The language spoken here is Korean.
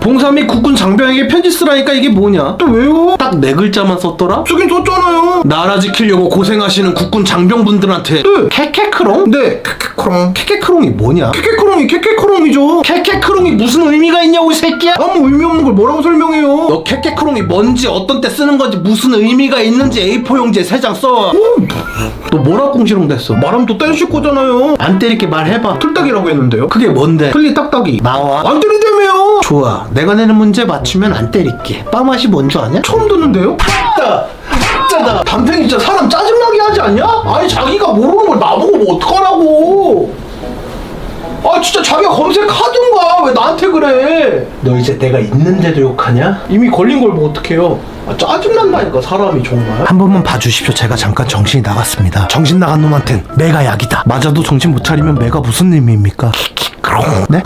봉사 및 국군 장병에게 편지 쓰라니까 이게 뭐냐? 또 왜요? 딱 네 글자만 썼더라? 쓰긴 썼잖아요. 나라 지키려고 고생하시는 국군 장병분들한테 네. 캐캐크롱? 네, 캐캐크롱. 캐캐크롱이 뭐냐? 캐캐크롱이 캐캐크롱이죠. 캐캐크롱이 무슨 의미가 있냐고 이 새끼야? 아무 의미 없는 걸 뭐라고 설명해요? 너 캐캐크롱이 뭔지 어떤 때 쓰는 건지 무슨 의미가 있는지 A4 용지에 세 장 써. 너 뭐라고 공시롱 됐어? 말하면 또 떼실 거잖아요. 안 때릴게 말해봐. 틀딱이라고 했는데요. 그게 뭔데? 틀리 딱딱이. 나와. 안 때린다며요. 좋아. 내가 내는 문제 맞추면 안 때릴게. 빠 맛이 뭔 줄 아냐? 처음 듣는데요? 짜다. 짜다. 담탱이 진짜 사람 짜증나게 하지 않냐? 아니 자기가 모르는 걸 나보고 뭐 어떡하라고. 아 진짜 자기가 검색하든가 왜 나한테 그래? 너 이제 내가 있는데도 욕하냐? 이미 걸린 걸 뭐 어떡해요? 아, 짜증난다니까 사람이 정말 한 번만 봐주십시오 제가 잠깐 정신이 나갔습니다 정신 나간 놈한텐 매가 약이다 맞아도 정신 못 차리면 매가 무슨 의미입니까? 네?